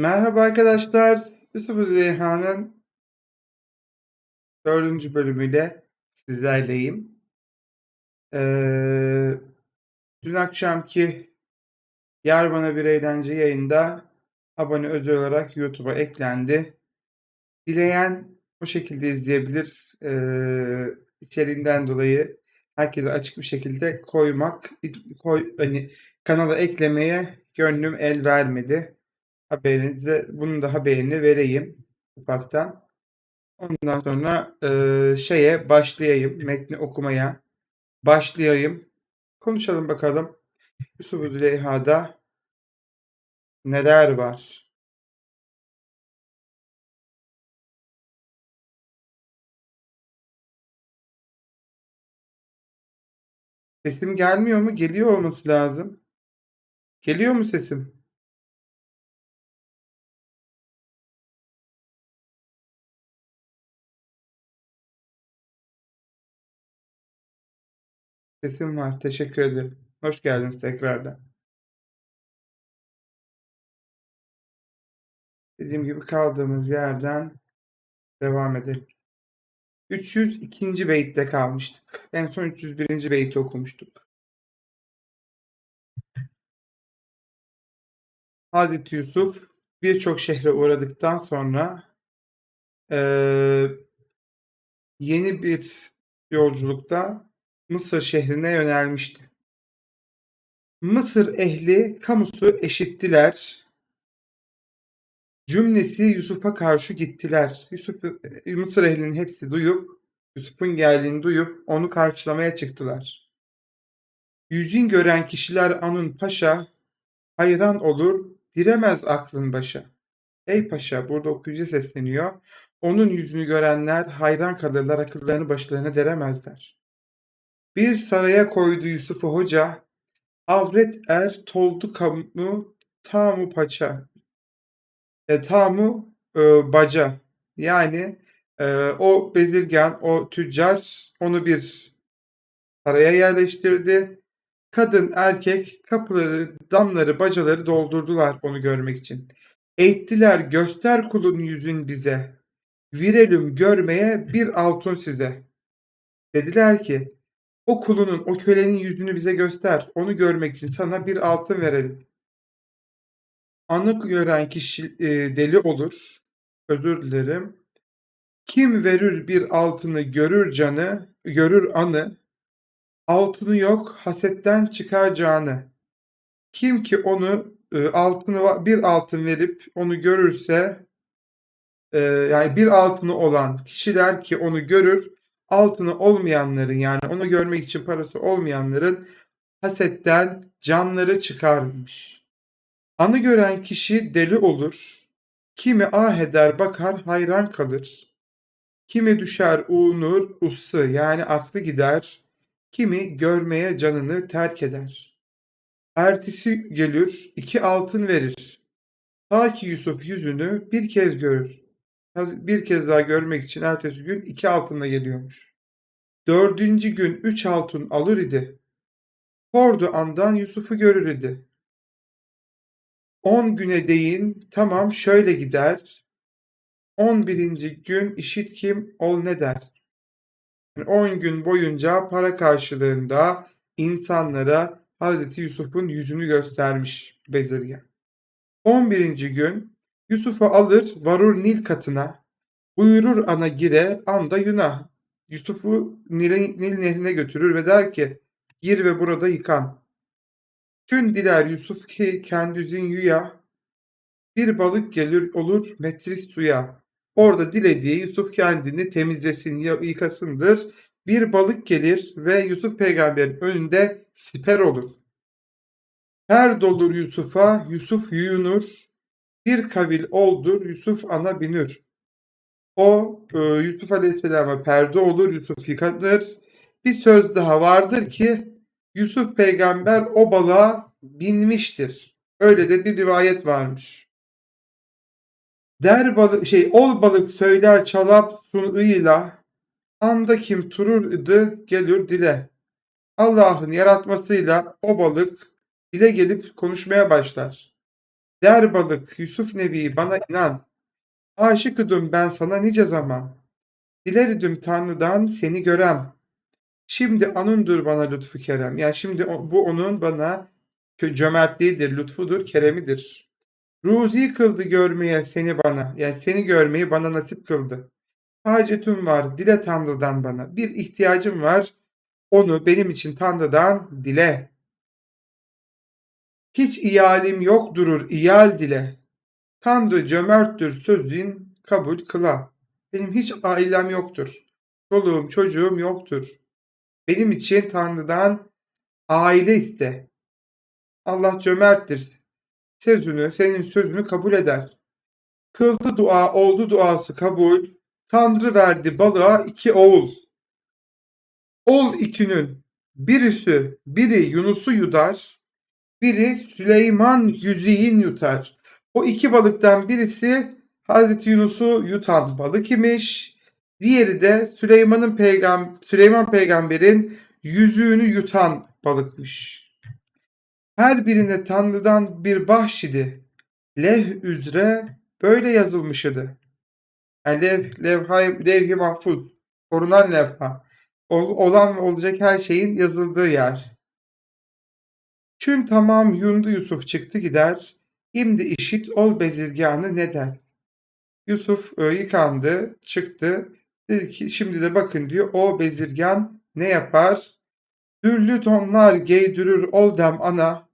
Merhaba arkadaşlar. Yusuf Züleyha'nın dördüncü bölümüyle sizlerleyim. Ee, dün akşamki Yar Bana Bir Eğlence yayında abone özel olarak YouTube'a eklendi. Dileyen o şekilde izleyebilir. Ee, içeriğinden dolayı herkese açık bir şekilde koymak, koy, hani kanala eklemeye gönlüm el vermedi haberinize bunun da haberini vereyim ufaktan. Ondan sonra e, şeye başlayayım, metni okumaya başlayayım. Konuşalım bakalım Yusuf Züleyha'da neler var? Sesim gelmiyor mu? Geliyor olması lazım. Geliyor mu sesim? Sesim var. Teşekkür ederim. Hoş geldiniz tekrardan. Dediğim gibi kaldığımız yerden devam edelim. 302. beytte kalmıştık. En son 301. beyti okumuştuk. Hazreti Yusuf birçok şehre uğradıktan sonra eee, yeni bir yolculukta Mısır şehrine yönelmişti. Mısır ehli kamusu eşittiler. Cümlesi Yusuf'a karşı gittiler. Yusuf, Mısır ehlinin hepsi duyup, Yusuf'un geldiğini duyup onu karşılamaya çıktılar. Yüzün gören kişiler anın paşa, hayran olur, diremez aklın başa. Ey paşa, burada okuyucuya sesleniyor. Onun yüzünü görenler hayran kalırlar, akıllarını başlarına deremezler. Bir saraya koydu Yusuf'u hoca, avret er toldu kamu tamu paça. E, tamu e, baca. Yani e, o bezirgan, o tüccar onu bir saraya yerleştirdi. Kadın, erkek kapıları, damları, bacaları doldurdular onu görmek için. Eğittiler göster kulun yüzün bize. Virelim görmeye bir altın size. Dediler ki o kulunun, o kölenin yüzünü bize göster. Onu görmek için sana bir altın verelim. Anı gören kişi e, deli olur. Özür dilerim. Kim verir bir altını görür canı, görür anı. Altını yok, hasetten çıkar canı. Kim ki onu e, altını bir altın verip onu görürse e, yani bir altını olan kişiler ki onu görür altını olmayanların yani onu görmek için parası olmayanların hasetten canları çıkarmış. Anı gören kişi deli olur. Kimi ah eder bakar hayran kalır. Kimi düşer uğunur ussı yani aklı gider. Kimi görmeye canını terk eder. Ertesi gelir iki altın verir. Ta ki Yusuf yüzünü bir kez görür. Bir kez daha görmek için ertesi gün iki altınla geliyormuş. Dördüncü gün üç altın alır idi. Kordu andan Yusuf'u görür idi. On güne değin tamam şöyle gider. On birinci gün işit kim ol ne der. Yani on gün boyunca para karşılığında insanlara Hazreti Yusuf'un yüzünü göstermiş Bezirgen. On birinci gün Yusuf'u alır varur Nil katına. Buyurur ana gire anda yuna. Yusuf'u Nil, Nil nehrine götürür ve der ki gir ve burada yıkan. Gün diler Yusuf ki kendüzün yüya bir balık gelir olur metris suya. Orada dilediği Yusuf kendini temizlesin, yıkasındır. Bir balık gelir ve Yusuf peygamberin önünde siper olur. Her dolur Yusuf'a, Yusuf yuyunur. Bir kavil oldur, Yusuf ana binür. O e, Yusuf Aleyhisselam'a perde olur, Yusuf yıkanır. Bir söz daha vardır ki Yusuf peygamber o balığa binmiştir. Öyle de bir rivayet varmış. Der balık şey ol balık söyler çalap sunuyla anda kim turur idi gelir dile. Allah'ın yaratmasıyla o balık dile gelip konuşmaya başlar. Der balık Yusuf Nebi bana inan. Aşık idim ben sana nice zaman. Dilerdim Tanrı'dan seni görem. Şimdi anundur bana lütfu kerem. Yani şimdi bu onun bana cömertliğidir, lütfudur, keremidir. Ruzi kıldı görmeye seni bana. Yani seni görmeyi bana nasip kıldı. Hacetim var, dile Tanrı'dan bana. Bir ihtiyacım var, onu benim için Tanrı'dan dile. Hiç iyalim yok durur, iyal dile. Tanrı cömerttir sözün kabul kıla. Benim hiç ailem yoktur. Çoluğum çocuğum yoktur. Benim için Tanrı'dan aile iste. Allah cömerttir. Sözünü, senin sözünü kabul eder. Kıldı dua, oldu duası kabul. Tanrı verdi balığa iki oğul. Ol ikinin birisi, biri Yunus'u yudar, biri Süleyman yüzüğün yutar. O iki balıktan birisi Hazreti Yunus'u yutan balık imiş. Diğeri de Süleyman'ın peygam Süleyman peygamberin yüzüğünü yutan balıkmış. Her birine Tanrı'dan bir bahşidi. Levh üzere böyle yazılmış idi. Yani lev, levha, levh-i mahfuz, korunan levha. Ol- olan ve olacak her şeyin yazıldığı yer. Çün tamam yundu Yusuf çıktı gider. Şimdi işit ol bezirganı ne der? Yusuf e, yıkandı, çıktı. Dedi ki şimdi de bakın diyor o bezirgan ne yapar? Dürlü tonlar geydürür ol dem ana.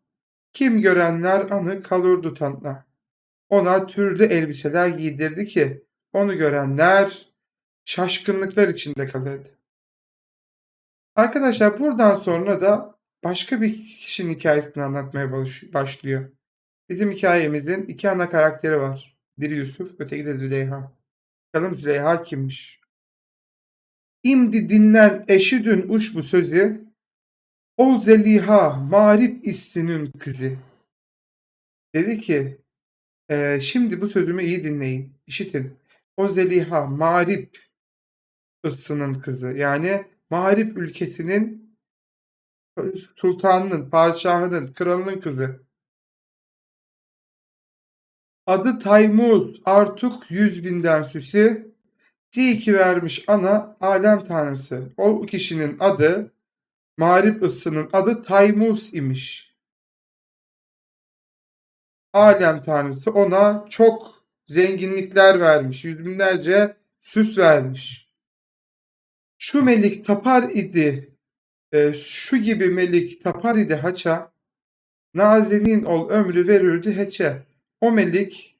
Kim görenler anı kalırdı tanla. Ona türlü elbiseler giydirdi ki onu görenler şaşkınlıklar içinde kalırdı. Arkadaşlar buradan sonra da başka bir kişinin hikayesini anlatmaya baş- başlıyor. Bizim hikayemizin iki ana karakteri var. Biri Yusuf, öteki de Züleyha. Bakalım Züleyha kimmiş? İmdi dinlen eşidün uç bu sözü. Ol Zeliha marip istinin kızı. Dedi ki "Eee, şimdi bu sözümü iyi dinleyin, işitin. O Zeliha Marip ıssının kızı. Yani Marip ülkesinin sultanının, padişahının, kralının kızı. Adı Taymuz, artık yüz binden süsi. Ziki vermiş ana alem tanrısı. O kişinin adı, Marip ıssının adı Taymuz imiş. Alem tanrısı ona çok zenginlikler vermiş. Yüz binlerce süs vermiş. Şu melik tapar idi. E, şu gibi melik tapar idi haça. Nazenin ol ömrü verirdi heçe. O melik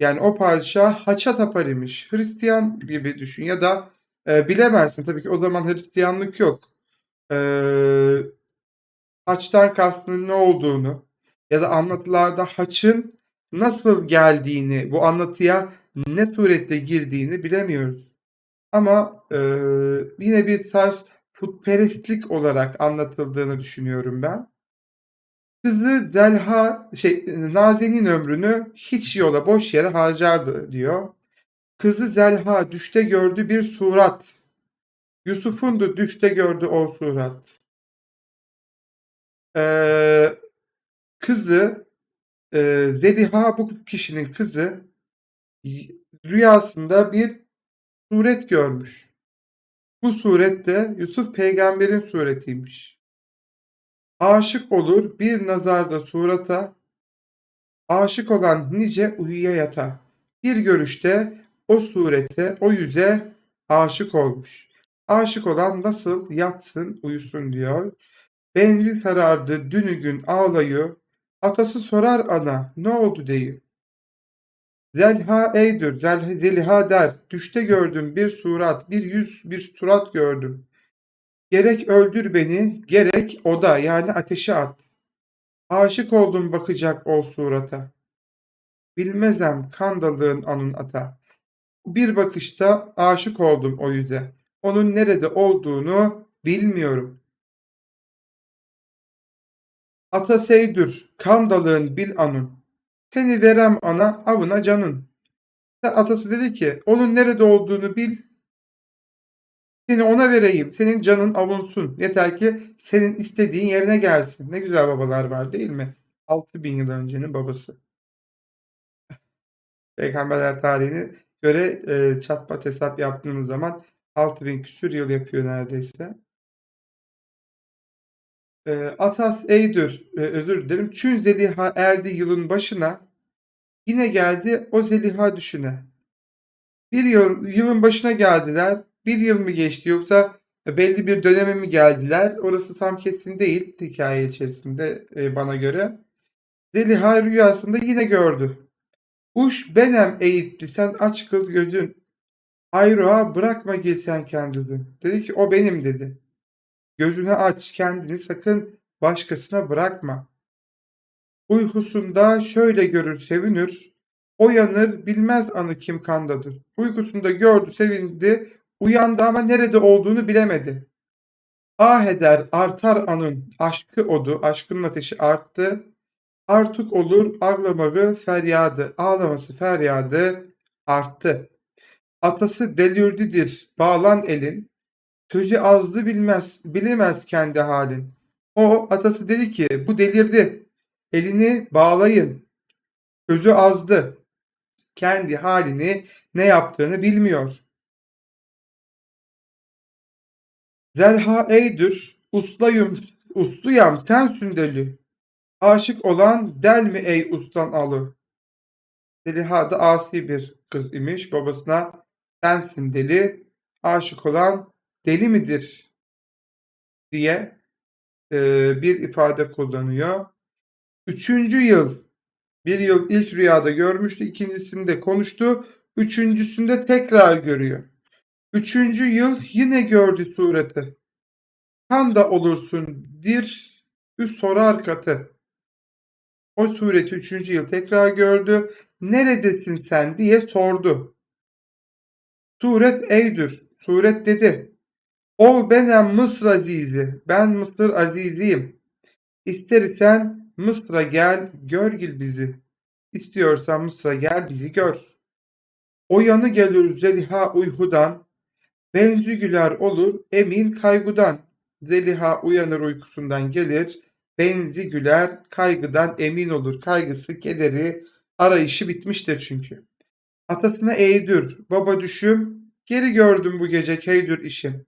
yani o padişah haça tapar imiş. Hristiyan gibi düşün ya da e, bilemezsin tabii ki o zaman Hristiyanlık yok. E, haçtan kastının ne olduğunu ya da anlatılarda haçın nasıl geldiğini, bu anlatıya ne surette girdiğini bilemiyoruz. Ama e, yine bir tarz putperestlik olarak anlatıldığını düşünüyorum ben. Kızı Delha şey Nazenin ömrünü hiç yola boş yere harcardı diyor. Kızı Zelha düşte gördü bir surat. Yusuf'un da düşte gördü o surat. Ee, kızı e, Zeliha bu kişinin kızı rüyasında bir suret görmüş. Bu suret de Yusuf peygamberin suretiymiş. Aşık olur bir nazarda surata, aşık olan nice uyuya yata. Bir görüşte o surete, o yüze aşık olmuş. Aşık olan nasıl yatsın, uyusun diyor. Benzi sarardı dünü gün ağlayı, atası sorar ana ne oldu deyi. Zelha eydir, Zel- Zeliha der, düşte gördüm bir surat, bir yüz, bir surat gördüm. Gerek öldür beni, gerek oda yani ateşe at. Aşık oldum bakacak ol surata. Bilmezem kandalığın anın ata. Bir bakışta aşık oldum o yüze. Onun nerede olduğunu bilmiyorum. Ata seydür, kandalığın bil anın. Seni verem ana avına canın. Atası dedi ki onun nerede olduğunu bil. Seni ona vereyim. Senin canın avunsun. Yeter ki senin istediğin yerine gelsin. Ne güzel babalar var değil mi? 6000 yıl öncenin babası. Peygamberler tarihine göre e, çatpat hesap yaptığımız zaman 6000 küsür yıl yapıyor neredeyse. E, Atas Eydür, e, özür dilerim. Çün Zeliha erdi yılın başına. Yine geldi o Zeliha düşüne. Bir yıl, yılın başına geldiler. Bir yıl mı geçti yoksa belli bir döneme mi geldiler? Orası tam kesin değil hikaye içerisinde e, bana göre. Zeliha rüyasında yine gördü. Uş benem eğitti sen aç kıl gözün. Ayroğa bırakma gel sen kendini. Dedi ki o benim dedi. Gözünü aç kendini sakın başkasına bırakma. Uykusunda şöyle görür sevinir. Uyanır bilmez anı kim kandadır. Uykusunda gördü sevindi. Uyandı ama nerede olduğunu bilemedi. Ah eder artar anın aşkı odu. Aşkının ateşi arttı. Artık olur ağlamağı feryadı. Ağlaması feryadı arttı. Atası delirdidir bağlan elin. Sözü azdı bilmez, bilemez kendi halin. O atası dedi ki bu delirdi. Elini bağlayın. Sözü azdı. Kendi halini ne yaptığını bilmiyor. Zelha eydür, uslayım, usluyam sen sündeli. Aşık olan del mi ey ustan alı. Zeliha da asi bir kız imiş. Babasına sensin deli, aşık olan deli midir diye e, bir ifade kullanıyor. Üçüncü yıl, bir yıl ilk rüyada görmüştü, ikincisinde konuştu, üçüncüsünde tekrar görüyor. Üçüncü yıl yine gördü sureti. Kan da olursun dir, üst sorar katı. O sureti üçüncü yıl tekrar gördü. Neredesin sen diye sordu. Suret eydür. Suret dedi. Ol benem Mısır azizi. Ben Mısır aziziyim. İstersen Mısır'a gel gör gil bizi. İstiyorsan Mısır'a gel bizi gör. O yanı gelir Zeliha uykudan. Benzi güler olur emin kaygudan. Zeliha uyanır uykusundan gelir. Benzi güler kaygıdan emin olur. Kaygısı, kederi, arayışı bitmiştir çünkü. Atasına eğdür. Baba düşüm. Geri gördüm bu gece keydür işim.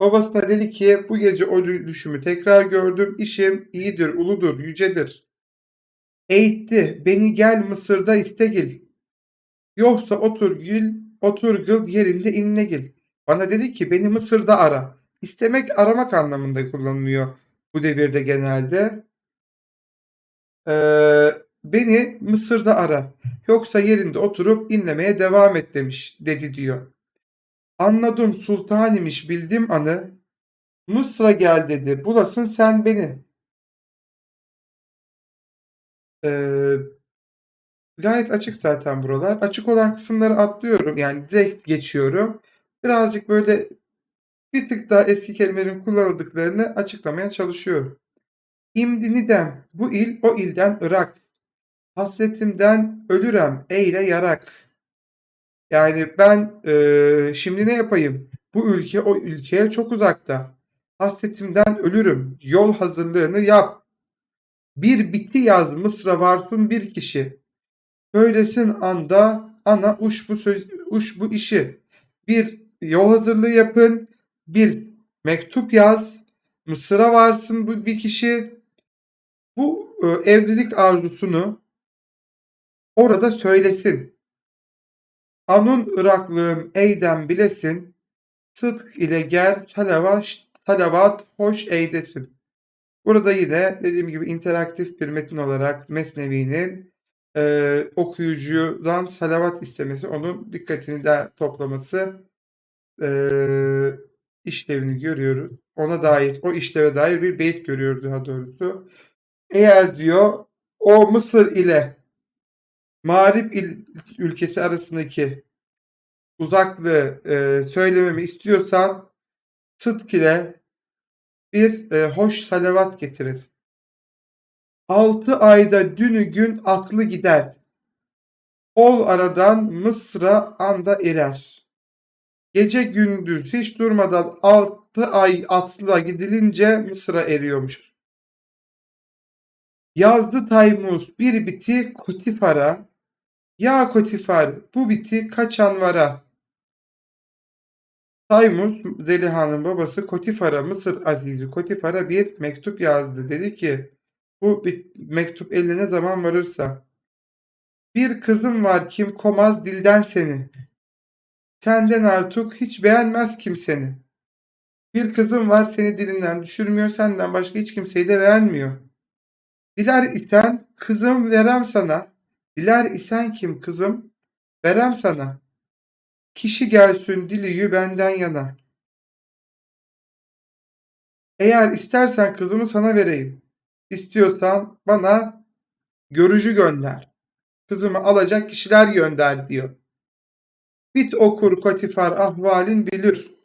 Babasına dedi ki bu gece o düşümü tekrar gördüm. İşim iyidir, uludur, yücedir. Eğitti, beni gel Mısır'da istegil. Yoksa otur gül, otur gıl yerinde innegil. Bana dedi ki beni Mısır'da ara. İstemek aramak anlamında kullanılıyor bu devirde genelde. Ee, beni Mısır'da ara. Yoksa yerinde oturup inlemeye devam et demiş dedi diyor. Anladım sultan imiş bildim anı. Mısır'a gel dedi. Bulasın sen beni. Ee, gayet açık zaten buralar. Açık olan kısımları atlıyorum. Yani direkt geçiyorum. Birazcık böyle bir tık daha eski kelimelerin kullanıldıklarını açıklamaya çalışıyorum. İmdi nidem bu il o ilden Irak. Hasretimden ölürem eyle yarak. Yani ben e, şimdi ne yapayım? Bu ülke o ülkeye çok uzakta. Hasretimden ölürüm. Yol hazırlığını yap. Bir biti yaz Mısır'a varsın bir kişi. Söylesin anda ana uş bu, söz, uş bu işi. Bir yol hazırlığı yapın. Bir mektup yaz. Mısır'a varsın bu bir kişi. Bu e, evlilik arzusunu orada söylesin. Anun Iraklığım eydem bilesin, sıdk ile ger salavat, salavat hoş eydesin. Burada yine dediğim gibi interaktif bir metin olarak Mesnevi'nin e, okuyucudan salavat istemesi, onun dikkatini de toplaması e, işlevini görüyoruz. Ona dair, o işleve dair bir beyit görüyoruz daha doğrusu. Eğer diyor o Mısır ile Mağrip il, ülkesi arasındaki uzaklığı e, söylememi istiyorsan sıdk ile bir e, hoş salavat getiririz. Altı ayda dünü gün aklı gider. Ol aradan Mısır'a anda erer. Gece gündüz hiç durmadan altı ay atla gidilince Mısır'a eriyormuş. Yazdı Taymuz bir biti Kutifar'a Ya Kotifar bu biti kaçan vara. Taymuz Zeliha'nın babası Kotifar'a Mısır Azizi Kotifar'a bir mektup yazdı. Dedi ki bu mektup eline ne zaman varırsa bir kızım var kim komaz dilden seni. Senden artık hiç beğenmez kimseni. Bir kızım var seni dilinden düşürmüyor senden başka hiç kimseyi de beğenmiyor. Diler isen kızım verem sana. Diler isen kim kızım verem sana. Kişi gelsin diliyi benden yana. Eğer istersen kızımı sana vereyim. İstiyorsan bana görücü gönder. Kızımı alacak kişiler gönder diyor. Bit okur kotifar ahvalin bilir.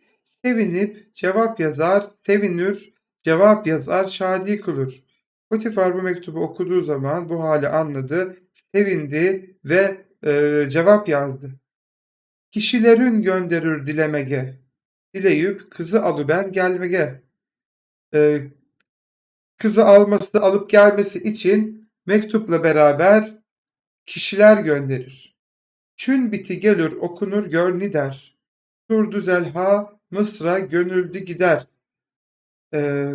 Sevinip cevap yazar, sevinir, cevap yazar, şadi kılır. Potifar bu mektubu okuduğu zaman bu hali anladı, sevindi ve e, cevap yazdı. Kişilerin gönderir dilemege, dileyip kızı alıben gelmege. E, kızı alması, alıp gelmesi için mektupla beraber kişiler gönderir. Çün biti gelir okunur gör ni der. Durdu zelha Mısır'a gönüldü gider. Ee,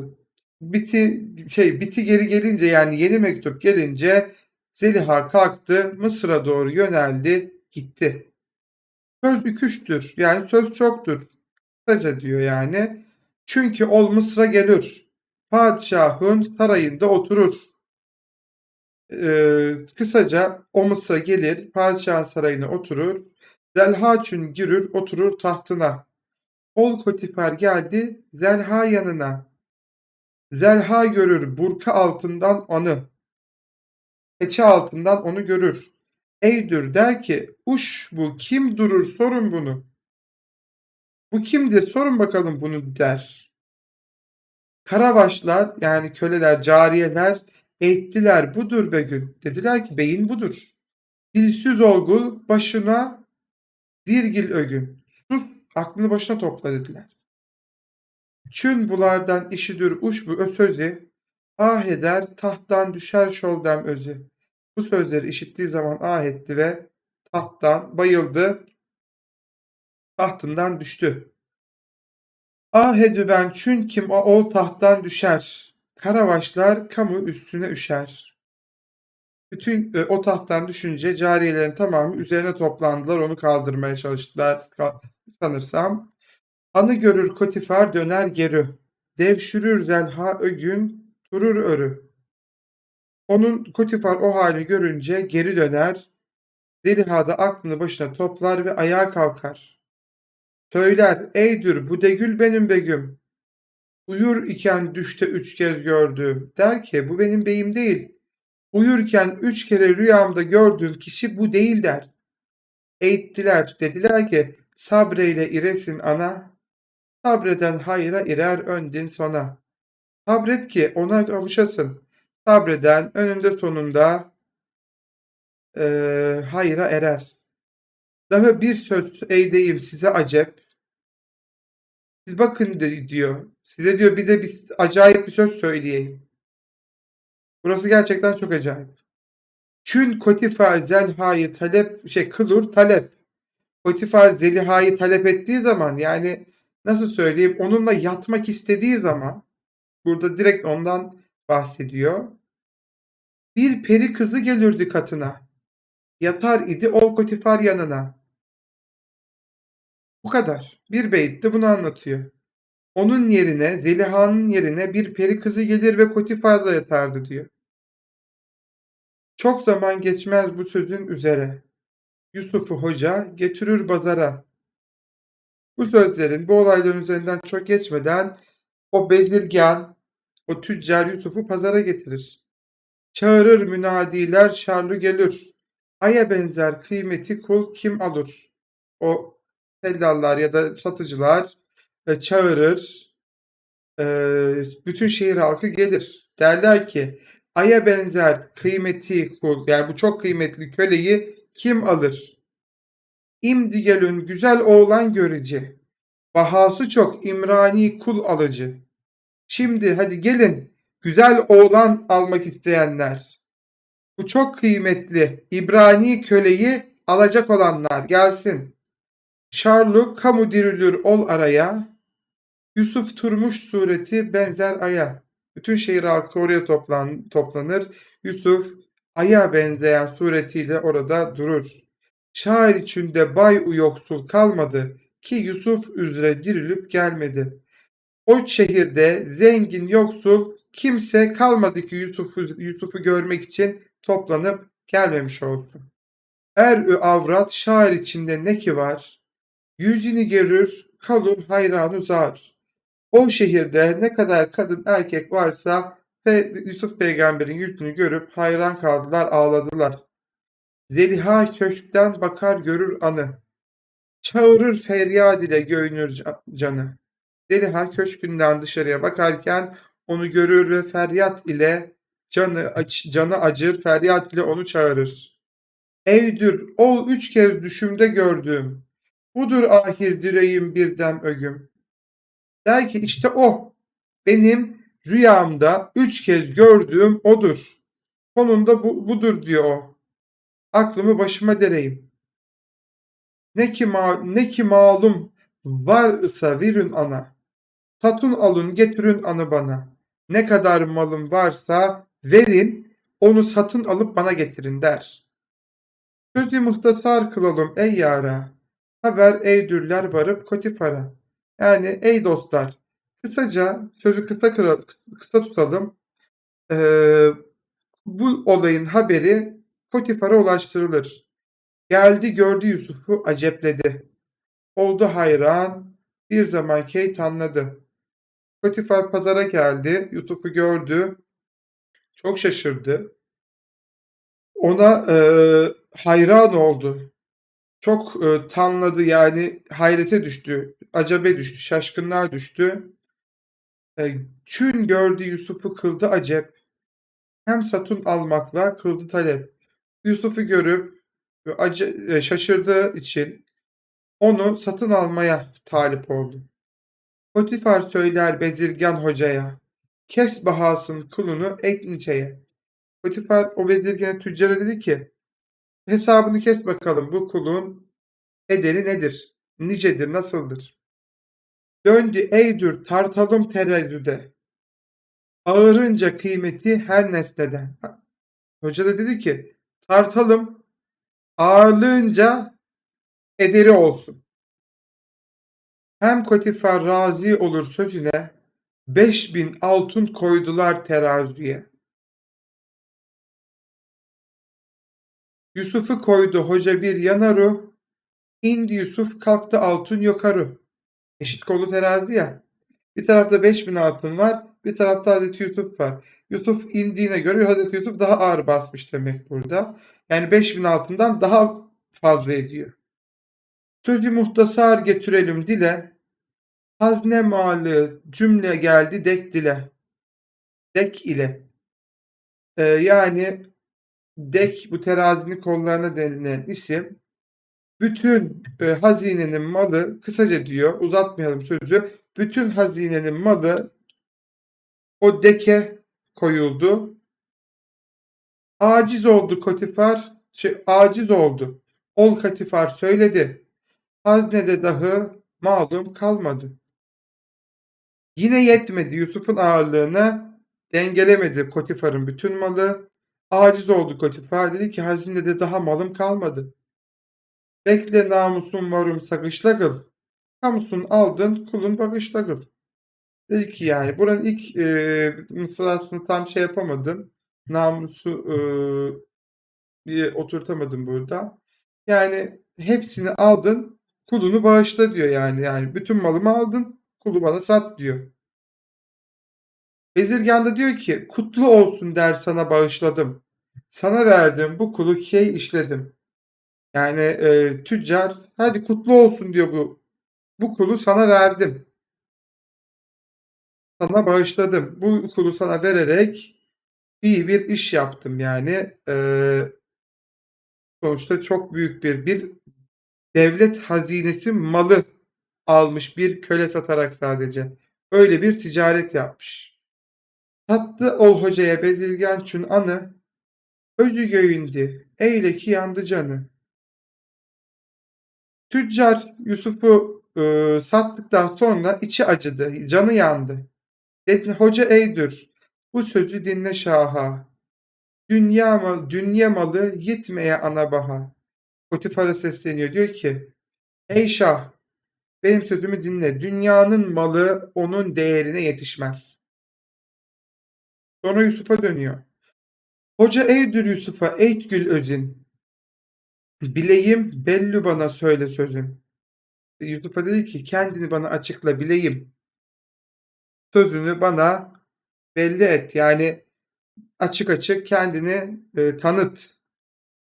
biti şey biti geri gelince yani yeni mektup gelince Zeliha kalktı Mısır'a doğru yöneldi gitti. Söz üküştür yani söz çoktur. Kısaca diyor yani. Çünkü ol Mısır'a gelir. Padişahın sarayında oturur. Ee, kısaca o Mısır'a gelir, padişahın sarayına oturur. Zelhaçün girir, oturur tahtına. Ol Kotifer geldi Zelha yanına. Zelha görür burka altından onu. Keçe altından onu görür. Eydür der ki uş bu kim durur sorun bunu. Bu kimdir sorun bakalım bunu der. Karabaşlar yani köleler, cariyeler eğittiler budur be gün. Dediler ki beyin budur. Dilsiz olgul başına dirgil ögün. Sus aklını başına topla dediler. Çün bulardan işidir uş bu ösözi, ah eder tahttan düşer şoldem özü. Bu sözleri işittiği zaman ah etti ve tahttan bayıldı, tahtından düştü. Ah edü ben çün kim o ol tahttan düşer, karavaşlar kamu üstüne üşer. Bütün e, o tahttan düşünce cariyelerin tamamı üzerine toplandılar, onu kaldırmaya çalıştılar sanırsam. Anı görür kotifar döner geri. Devşürür zelha ögün durur örü. Onun kotifar o hali görünce geri döner. Zeliha da aklını başına toplar ve ayağa kalkar. Söyler eydür bu degül benim begüm. Uyur iken düşte üç kez gördüm. Der ki bu benim beyim değil. Uyurken üç kere rüyamda gördüğüm kişi bu değil der. Eğittiler dediler ki sabreyle iresin ana. Sabreden hayra irer öndin sona. Sabret ki ona kavuşasın. Sabreden önünde sonunda e, hayra erer. Daha bir söz eydeyim size acep. Siz bakın diyor. Size diyor bir de bir acayip bir söz söyleyeyim. Burası gerçekten çok acayip. Çün kotifa zelhayı talep şey kılur talep. Kotifa zelihayı talep ettiği zaman yani nasıl söyleyeyim onunla yatmak istediği zaman burada direkt ondan bahsediyor. Bir peri kızı gelirdi katına. Yatar idi ol kotifar yanına. Bu kadar. Bir beytte bunu anlatıyor. Onun yerine, Zeliha'nın yerine bir peri kızı gelir ve Kotifar'la yatardı diyor. Çok zaman geçmez bu sözün üzere. Yusuf'u hoca getirir bazara. Bu sözlerin, bu olayların üzerinden çok geçmeden o bezirgan, o tüccar Yusuf'u pazara getirir. Çağırır münadiler şarlı gelir. Aya benzer kıymeti kul kim alır? O tellallar ya da satıcılar e, çağırır. E, bütün şehir halkı gelir. Derler ki aya benzer kıymeti kul yani bu çok kıymetli köleyi kim alır? İmdigelün güzel oğlan görece. Bahası çok İmrani kul alıcı. Şimdi hadi gelin güzel oğlan almak isteyenler. Bu çok kıymetli. İbrani köleyi alacak olanlar gelsin. Şarlu kamu dirilür ol araya. Yusuf turmuş sureti benzer aya. Bütün şehir halkı oraya toplan, toplanır. Yusuf aya benzeyen suretiyle orada durur. Şair içinde bay u yoksul kalmadı ki Yusuf üzere dirilip gelmedi. O şehirde zengin yoksul kimse kalmadı ki Yusuf'u Yusuf'u görmek için toplanıp gelmemiş olsun. Er ü avrat şair içinde ne ki var? Yüzünü görür kalır hayran uzar. O şehirde ne kadar kadın erkek varsa ve Yusuf peygamberin yüzünü görüp hayran kaldılar ağladılar. Zeliha köşkten bakar görür anı. Çağırır feryad ile göğünür canı. Zeliha köşkünden dışarıya bakarken onu görür ve feryat ile canı, canı acır, feryat ile onu çağırır. Eydir, ol üç kez düşümde gördüğüm, budur ahir direğim birdem ögüm. Der ki işte o, benim rüyamda üç kez gördüğüm odur. Sonunda bu, budur diyor o. Aklımı başıma dereyim. Ne ki, ma ne ki malum var ise verin ana. Satın alın getirin anı bana. Ne kadar malım varsa verin onu satın alıp bana getirin der. Sözü muhtasar kılalım ey yara. Haber eydürler varıp kotifara. Yani ey dostlar. Kısaca sözü kısa, kısa tutalım. Ee, bu olayın haberi Potifar'a ulaştırılır. Geldi gördü Yusuf'u acepledi. Oldu hayran, bir zaman Kate anladı. Potifar pazara geldi, Yusuf'u gördü. Çok şaşırdı. Ona e, hayran oldu. Çok e, tanladı yani hayrete düştü, acabe düştü, şaşkınlığa düştü. E, çün gördü Yusuf'u kıldı acep. Hem satın almakla kıldı talep. Yusuf'u görüp acı, e, şaşırdığı için onu satın almaya talip oldu. Potifar söyler bezirgan hocaya, kes bahasın kulunu ekniçeye. Potifar o bezirgene tüccara dedi ki, hesabını kes bakalım bu kulun ederi nedir, nicedir, nasıldır? Döndü eydür tartalım tereddüde, ağırınca kıymeti her nesneden. Hoca da dedi ki, tartalım ağırlığınca ederi olsun. Hem Kotifar razı olur sözüne, beş bin altın koydular teraziye. Yusuf'u koydu hoca bir yanaru, indi Yusuf kalktı altın yukarı. Eşit kolu terazi ya. Bir tarafta beş bin altın var, bir tarafta Hazreti Yusuf var. Yusuf indiğine göre Hazreti Yusuf daha ağır basmış demek burada. Yani beş bin altından daha fazla ediyor. Sözü muhtasar getirelim dile. Hazne malı cümle geldi dek dile. Dek ile. Ee, yani dek bu terazinin kollarına denilen isim. Bütün e, hazinenin malı kısaca diyor uzatmayalım sözü. Bütün hazinenin malı o deke koyuldu. Aciz oldu Kotifar. Şey, aciz oldu. Ol Katifar söyledi. Haznede dahi malum kalmadı. Yine yetmedi Yusuf'un ağırlığına dengelemedi Kotifar'ın bütün malı. Aciz oldu Kotifar dedi ki hazinede daha malım kalmadı. Bekle namusun varım sakışla kıl. Kamusun aldın kulun bakışla kıl. Dedi ki yani buranın ilk e, mısrasını tam şey yapamadım. Namusu e, bir oturtamadım burada. Yani hepsini aldın kulunu bağışla diyor yani. Yani bütün malımı aldın kulu bana sat diyor. Bezirgan da diyor ki kutlu olsun der sana bağışladım. Sana verdim bu kulu key işledim. Yani e, tüccar hadi kutlu olsun diyor bu. Bu kulu sana verdim. Sana bağışladım. Bu kulu sana vererek iyi bir iş yaptım yani. E, sonuçta çok büyük bir bir devlet hazinesi malı almış bir köle satarak sadece. Öyle bir ticaret yapmış. Tatlı ol hocaya bezirgan çün anı, Özü göğündü, eyle ki yandı canı. Tüccar Yusuf'u e, sattıktan sonra içi acıdı, canı yandı. Dedi, Hoca eydür, bu sözü dinle şaha. Dünya, mal, dünya malı gitmeye ana baha. Potifar'a sesleniyor, diyor ki, Ey şah, benim sözümü dinle, dünyanın malı onun değerine yetişmez. Sonra Yusuf'a dönüyor. Hoca eydür Yusuf'a, eğit gül özün. Bileyim belli bana söyle sözün. Yusuf'a dedi ki kendini bana açıkla bileyim. Sözünü bana belli et. Yani açık açık kendini e, tanıt.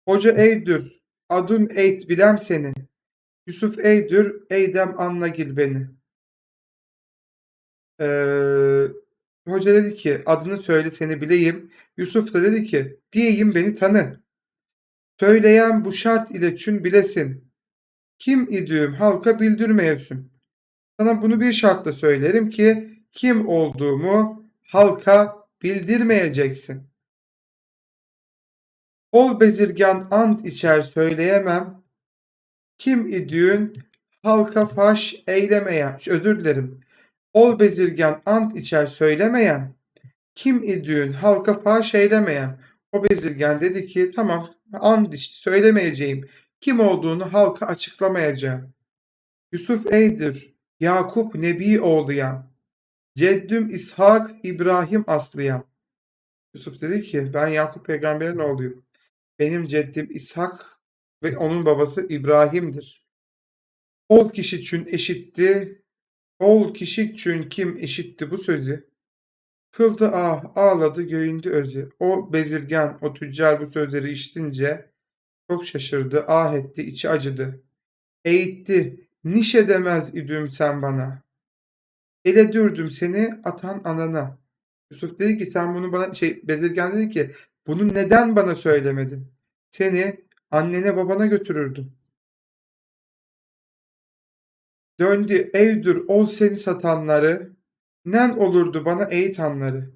Hoca eydür, adun eğit bilem seni. Yusuf eydür, eydem anlagil beni. Ee, hoca dedi ki adını söyle seni bileyim. Yusuf da dedi ki diyeyim beni tanı. Söyleyen bu şart ile çün bilesin. Kim idüğüm halka bildirmeyesin. Sana bunu bir şartla söylerim ki kim olduğumu halka bildirmeyeceksin. Ol bezirgan ant içer söyleyemem. Kim idüğün halka faş eylemeye, özür dilerim. Ol bezirgan ant içer söylemeyen, kim idüğün halka faş eylemeyen. O bezirgan dedi ki tamam ant işte söylemeyeceğim. Kim olduğunu halka açıklamayacağım. Yusuf eydir, Yakup Nebi oğluyan. Ceddüm İshak İbrahim aslıyan. Yusuf dedi ki ben Yakup peygamberin oğluyum. Benim ceddim İshak ve onun babası İbrahim'dir. Ol kişi çün eşitti, ol kişi çün kim eşitti bu sözü. Kıldı ah, ağladı göğündü özü. O bezirgan, o tüccar bu sözleri işitince çok şaşırdı, ah etti, içi acıdı. Eğitti, niş edemez idüm sen bana. Ele dürdüm seni atan anana. Yusuf dedi ki sen bunu bana, şey bezirgan dedi ki bunu neden bana söylemedin? Seni annene babana götürürdüm. Döndü evdür ol seni satanları, nen olurdu bana eğitanları.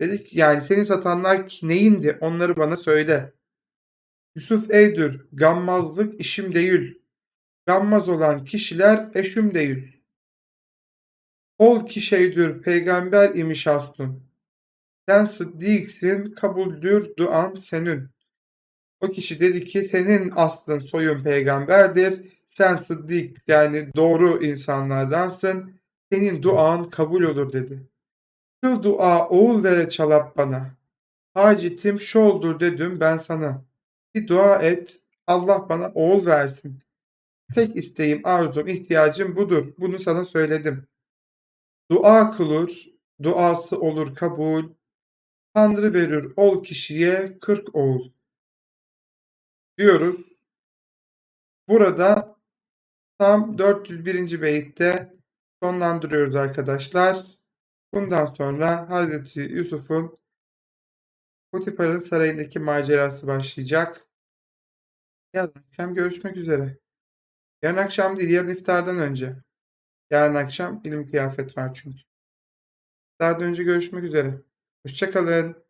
Dedik yani seni satanlar neyindi onları bana söyle. Yusuf evdür gammazlık işim değil. Gammaz olan kişiler eşim değil. Ol ki şeydür peygamber imiş aslın. Sen sıddiksin kabuldür duan senin. O kişi dedi ki senin aslın soyun peygamberdir. Sen sıddık yani doğru insanlardansın. Senin duan kabul olur dedi. Kıl dua oğul vere çalap bana. Hacitim şoldur dedim ben sana. Bir dua et Allah bana oğul versin. Tek isteğim, arzum, ihtiyacım budur. Bunu sana söyledim. Dua kılır, duası olur kabul. Tanrı verir ol kişiye kırk oğul. Diyoruz. Burada tam 401. beyitte sonlandırıyoruz arkadaşlar. Bundan sonra Hazreti Yusuf'un Potifar'ın sarayındaki macerası başlayacak. Yarın akşam görüşmek üzere. Yarın akşam değil, yarın iftardan önce. Yarın akşam ilim kıyafet var çünkü. İftardan önce görüşmek üzere. Hoşçakalın.